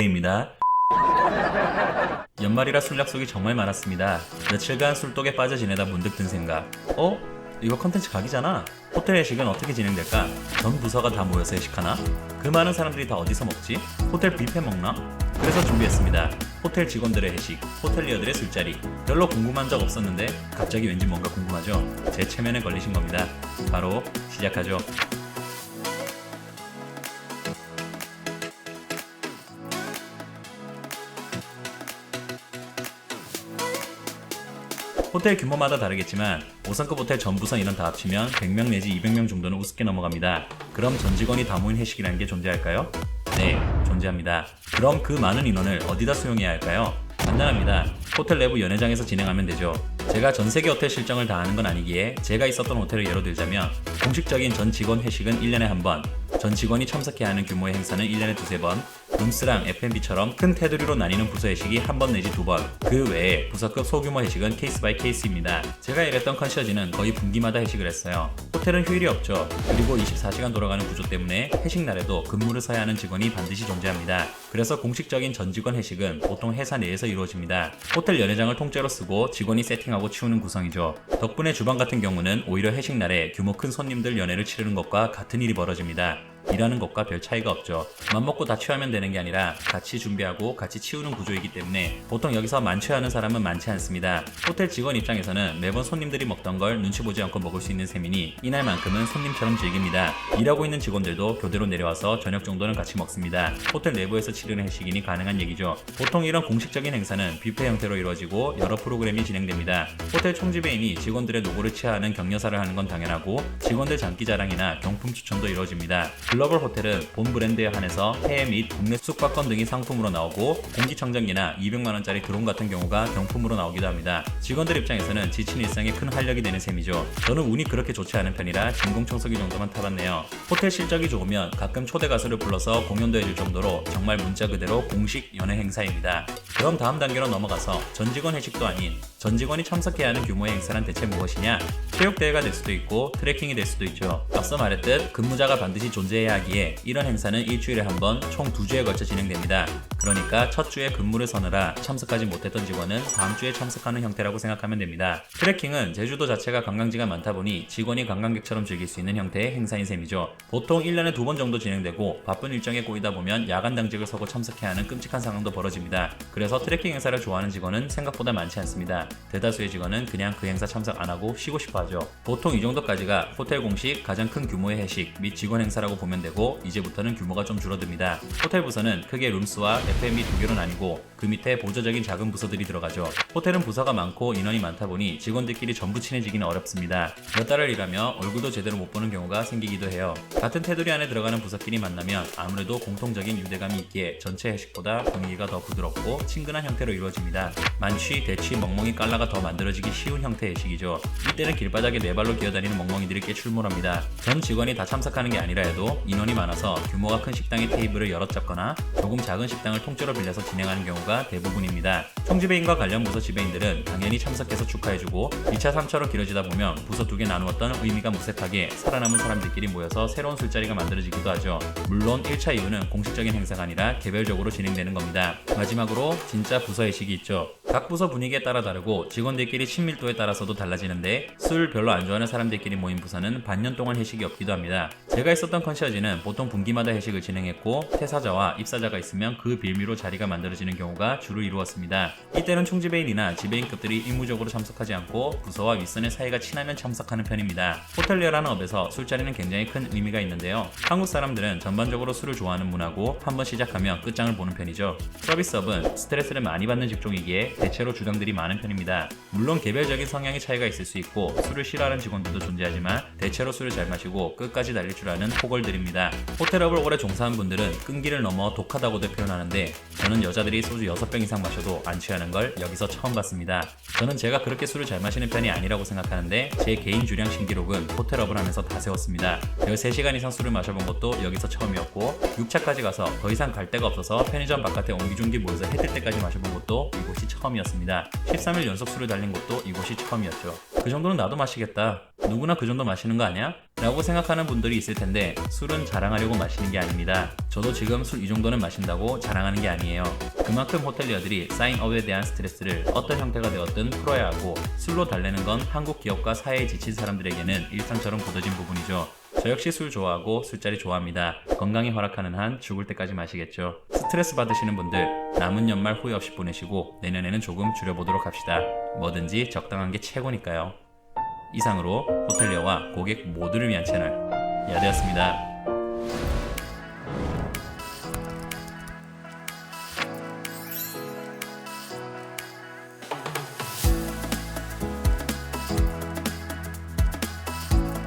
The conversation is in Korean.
이태입니다. 연말이라 술 약속이 정말 많았습니다. 며칠간 술독에 빠져 지내다 문득 든 생각. 어? 이거 컨텐츠 각이잖아. 호텔 회식은 어떻게 진행될까? 전 부서가 다 모여서 회식하나? 그 많은 사람들이 다 어디서 먹지? 호텔 뷔페 먹나? 그래서 준비했습니다. 호텔 직원들의 회식, 호텔리어들의 술자리. 별로 궁금한 적 없었는데 갑자기 왠지 뭔가 궁금하죠? 제 체면에 걸리신 겁니다. 바로 시작하죠. 호텔 규모마다 다르겠지만 5성급 호텔 전 부서 인원 다 합치면 100명 내지 200명 정도는 우습게 넘어갑니다. 그럼 전 직원이 다 모인 회식이라는 게 존재할까요? 네, 존재합니다. 그럼 그 많은 인원을 어디다 수용해야 할까요? 간단합니다. 호텔 내부 연회장에서 진행하면 되죠. 제가 전 세계 호텔 실정을 다 아는 건 아니기에 제가 있었던 호텔을 예로 들자면 공식적인 전 직원 회식은 1년에 한 번, 전 직원이 참석해야 하는 규모의 행사는 1년에 두세 번, 룸스랑 F&B처럼 큰 테두리로 나뉘는 부서 회식이 한 번 내지 두 번, 그 외에 부서급 소규모 회식은 케이스 바이 케이스입니다. 제가 일했던 컨시어지는 거의 분기마다 회식을 했어요. 호텔은 휴일이 없죠. 그리고 24시간 돌아가는 구조 때문에 회식 날에도 근무를 서야 하는 직원이 반드시 존재합니다. 그래서 공식적인 전 직원 회식은 보통 회사 내에서 이루어집니다. 호텔 연회장을 통째로 쓰고 직원이 세팅하고 치우는 구성이죠. 덕분에 주방 같은 경우는 오히려 회식 날에 규모 큰 손님들 연회를 치르는 것과 같은 일이 벌어집니다. 일하는 것과 별 차이가 없죠. 맘먹고 다 취하면 되는 게 아니라 같이 준비하고 같이 치우는 구조이기 때문에 보통 여기서 만취하는 사람은 많지 않습니다. 호텔 직원 입장에서는 매번 손님들이 먹던 걸 눈치 보지 않고 먹을 수 있는 셈이니 이날만큼은 손님처럼 즐깁니다. 일하고 있는 직원들도 교대로 내려와서 저녁 정도는 같이 먹습니다. 호텔 내부에서 치르는 회식이니 가능한 얘기죠. 보통 이런 공식적인 행사는 뷔페 형태로 이루어지고 여러 프로그램이 진행됩니다. 호텔 총지배인이 직원들의 노고를 취하하는 격려사를 하는 건 당연하고 직원들 장기 자랑이나 경품 추천도 이루어집니다. 글로벌 호텔은 본 브랜드에 한해서 해외 및 국내 숙박권 등이 상품으로 나오고 공기청정기나 200만원짜리 드론 같은 경우가 경품으로 나오기도 합니다. 직원들 입장에서는 지친 일상에 큰 활력이 되는 셈이죠. 저는 운이 그렇게 좋지 않은 편이라 진공청소기 정도만 타봤네요. 호텔 실적이 좋으면 가끔 초대 가수를 불러서 공연도 해줄 정도로 정말 문자 그대로 공식 연예 행사입니다. 그럼 다음 단계로 넘어가서 전 직원 회식도 아닌 전 직원이 참석해야 하는 규모의 행사란 대체 무엇이냐? 체육대회가 될 수도 있고 트레킹이 될 수도 있죠. 앞서 말했듯 근무자가 반드시 존재해야 하기에 이런 행사는 일주일에 한 번 총 두 주에 걸쳐 진행됩니다. 그러니까 첫 주에 근무를 서느라 참석하지 못했던 직원은 다음 주에 참석하는 형태라고 생각하면 됩니다. 트레킹은 제주도 자체가 관광지가 많다 보니 직원이 관광객처럼 즐길 수 있는 형태의 행사인 셈이죠. 보통 1년에 두 번 정도 진행되고 바쁜 일정에 꼬이다 보면 야간 당직을 서고 참석해야 하는 끔찍한 상황도 벌어집니다. 그래서 트레킹 행사를 좋아하는 직원은 생각보다 많지 않습니다. 대다수의 직원은 그냥 그 행사 참석 안 하고 쉬고 싶어 하죠. 보통 이 정도까지가 호텔 공식 가장 큰 규모의 회식 및 직원 행사라고 보면 되고 이제부터는 규모가 좀 줄어듭니다. 호텔 부서는 크게 룸스와 F&B 두 개로 나뉘고 그 밑에 보조적인 작은 부서들이 들어가죠. 호텔은 부서가 많고 인원이 많다 보니 직원들끼리 전부 친해지기는 어렵습니다. 몇 달을 일하며 얼굴도 제대로 못 보는 경우가 생기기도 해요. 같은 테두리 안에 들어가는 부서끼리 만나면 아무래도 공통적인 유대감이 있기에 전체 회식보다 분위기가 더 부드럽고 친근한 형태로 이루어집니다. 만취, 대취, 멍멍이 깔라가 더 만들어지기 쉬운 형태의 회식이죠. 이때는 길바닥에 네 발로 기어다니는 멍멍이들이 꽤 출몰합니다. 전 직원이 다 참석하는 게 아니라 해도 인원이 많아서 규모가 큰 식당의 테이블을 여럿 잡거나 조금 작은 식당을 통째로 빌려서 진행하는 경우가 대부분입니다. 총지배인과 관련 부서 지배인들은 당연히 참석해서 축하해주고 2차, 3차로 길어지다 보면 부서 두 개 나누었던 의미가 무색하게 살아남은 사람들끼리 모여서 새로운 술자리가 만들어지기도 하죠. 물론 1차 이유는 공식적인 행사가 아니라 개별적으로 진행되는 겁니다. 마지막으로 진짜 부서 회식이 있죠. 각 부서 분위기에 따라 다르고 직원들끼리 친밀도에 따라서도 달라지는데 술 별로 안 좋아하는 사람들끼리 모인 부서는 반년 동안 회식이 없기도 합니다. 제가 있었던 컨시어지는 보통 분기마다 회식을 진행했고 퇴사자와 입사자가 있으면 그 빌미로 자리가 만들어지는 경우가 주로 이루었습니다. 이때는 총지배인이나 지배인급들이 임무적으로 참석하지 않고 부서와 윗선의 사이가 친하면 참석하는 편입니다. 호텔리어라는 업에서 술자리는 굉장히 큰 의미가 있는데요. 한국 사람들은 전반적으로 술을 좋아하는 문화고 한번 시작하면 끝장을 보는 편이죠. 서비스업은 스트레스를 많이 받는 직종이기에 대체로 주당들이 많은 편입니다. 물론 개별적인 성향의 차이가 있을 수 있고 술을 싫어하는 직원들도 존재하지만 대체로 술을 잘 마시고 끝까지 달릴 줄 아는 호걸들입니다. 호텔업을 오래 종사한 분들은 끈기를 넘어 독하다고도 표현하는데 저는 여자들이 소주 6병 이상 마셔도 안 취하는 걸 여기서 처음 봤습니다. 저는 제가 그렇게 술을 잘 마시는 편이 아니라고 생각하는데 제 개인 주량 신기록은 호텔업을 하면서 다 세웠습니다. 13시간 이상 술을 마셔본 것도 여기서 처음이었고 6차까지 가서 더 이상 갈 데가 없어서 편의점 바깥에 옹기종기 모여서 해뜰 때까지 마셔본 것도 이곳이 처음이었습니다. 13일 연속 술을 달린 것도 이곳이 처음이었죠. 그 정도는 나도 마시겠다. 누구나 그 정도 마시는 거 아니야? 라고 생각하는 분들이 있을 텐데 술은 자랑하려고 마시는 게 아닙니다. 저도 지금 술 이 정도는 마신다고 자랑하는 게 아니에요. 그만큼 호텔리어들이 사인업에 대한 스트레스를 어떤 형태가 되었든 풀어야 하고 술로 달래는 건 한국 기업과 사회에 지친 사람들에게는 일상처럼 굳어진 부분이죠. 저 역시 술 좋아하고 술자리 좋아합니다. 건강이 허락하는 한 죽을 때까지 마시겠죠. 스트레스 받으시는 분들 남은 연말 후회 없이 보내시고 내년에는 조금 줄여보도록 합시다. 뭐든지 적당한 게 최고니까요. 이상으로 호텔리어와 고객 모두를 위한 채널 야대였습니다.